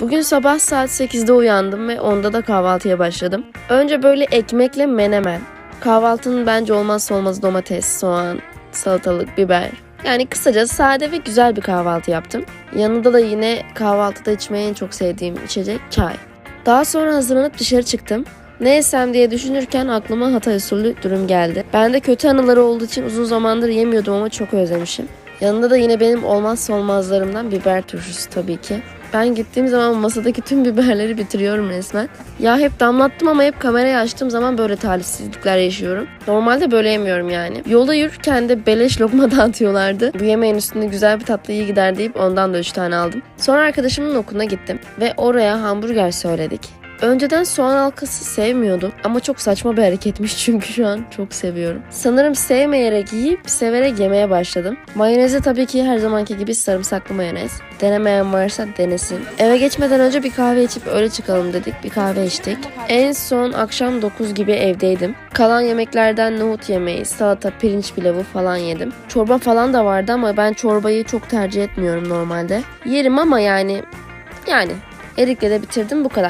Bugün sabah saat 8'de uyandım ve 10'da da kahvaltıya başladım. Önce böyle ekmekle menemen. Kahvaltının bence olmazsa olmazı domates, soğan, salatalık, biber. Yani kısaca sade ve güzel bir kahvaltı yaptım. Yanında da yine kahvaltıda içmeyi en çok sevdiğim içecek çay. Daha sonra hazırlanıp dışarı çıktım. Ne yesem diye düşünürken aklıma Hatay usulü dürüm geldi. Ben de kötü anıları olduğu için uzun zamandır yemiyordum ama çok özlemişim. Yanında da yine benim olmazsa olmazlarımdan biber turşusu tabii ki. Ben gittiğim zaman masadaki tüm biberleri bitiriyorum resmen. Ya hep damlattım ama hep kamerayı açtığım zaman böyle talihsizlikler yaşıyorum. Normalde böyle yemiyorum yani. Yolda yürürken de beleş lokma dağıtıyorlardı. Bu yemeğin üstünde güzel bir tatlı iyi gider deyip ondan da 3 tane aldım. Sonra arkadaşımın okuluna gittim ve oraya hamburger söyledik. Önceden soğan halkası sevmiyordum ama çok saçma bir hareketmiş çünkü şu an çok seviyorum. Sanırım sevmeyerek yiyip severek yemeye başladım. Mayonezi tabii ki her zamanki gibi sarımsaklı mayonez. Denemeyen varsa denesin. Eve geçmeden önce bir kahve içip öyle çıkalım dedik. Bir kahve içtik. En son akşam 9 gibi evdeydim. Kalan yemeklerden nohut yemeği, salata, pirinç pilavı falan yedim. Çorba falan da vardı ama ben çorbayı çok tercih etmiyorum normalde. Yerim ama yani yani erikle de bitirdim bu kadar.